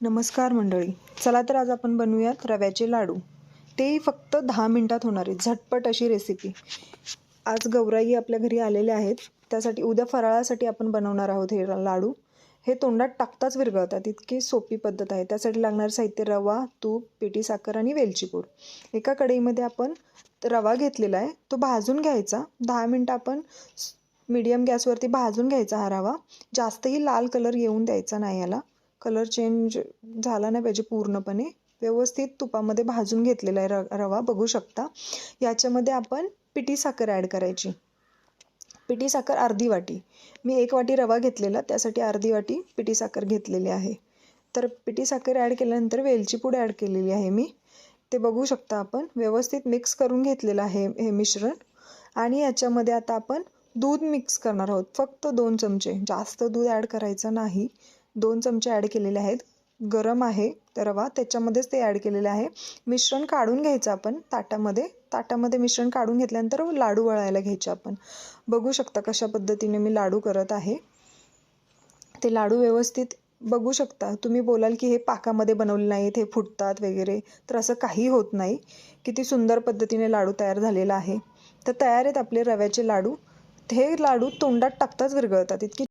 नमस्कार मंडळी. चला तर आज आपण बनवूयात रव्याचे लाडू. तेही फक्त दहा मिनटात होणारे झटपट अशी रेसिपी आज गौराई आपल्या घरी आलेले आहेत. त्यासाठी उद्या फराळासाठी आपण बनवणार आहोत हे लाडू. हे तोंडात टाकताच विरघळतात. इतकी सोपी पद्धत आहे. त्यासाठी लागणार साहित्य रवा तूप पिठी साखर आणि वेलची पूड एका कढईमध्ये आपण रवा घेतलेला आहे. तो भाजून घ्यायचा. दहा मिनटं आपण मीडियम गॅसवरती भाजून घ्यायचा हा रवा. जास्तही लाल कलर येऊन द्यायचा नाही याला. कलर चेंज झाला नाही पाहिजे पूर्णपणे. व्यवस्थित तुपामध्ये भाजून घेतलेला आहे र रवा बघू शकता. याच्यामध्ये आपण पिठी साखर ॲड करायची. पिठी साखर अर्धी वाटी. मी एक वाटी रवा घेतलेला त्यासाठी अर्धी वाटी पिठी साखर घेतलेली आहे. तर पिठी साखर ॲड केल्यानंतर वेलची पूड ॲड केलेली आहे मी. ते बघू शकता आपण. व्यवस्थित मिक्स करून घेतलेलं आहे हे मिश्रण. आणि याच्यामध्ये आता आपण दूध मिक्स करणार आहोत. फक्त दोन चमचे. जास्त दूध ॲड करायचं नाही. दोन चमचे ॲड केलेले आहेत. गरम आहे रवा त्याच्यामध्येच ते ॲड केलेले आहे. मिश्रण काढून घ्यायचं आपण ताटामध्ये. ताटामध्ये मिश्रण काढून घेतल्यानंतर लाडू वळायला घ्यायचे आपण. बघू शकता कशा पद्धतीने मी लाडू करत आहे. ते लाडू व्यवस्थित बघू शकता. तुम्ही बोलाल की हे पाकामध्ये बनवले नाहीत हे फुटतात वगैरे. तर असं काही होत नाही. किती सुंदर पद्धतीने लाडू तयार झालेला आहे. तर तयार आहेत आपले रव्याचे लाडू. हे लाडू तोंडात टाकताच विरघळतात. इतकी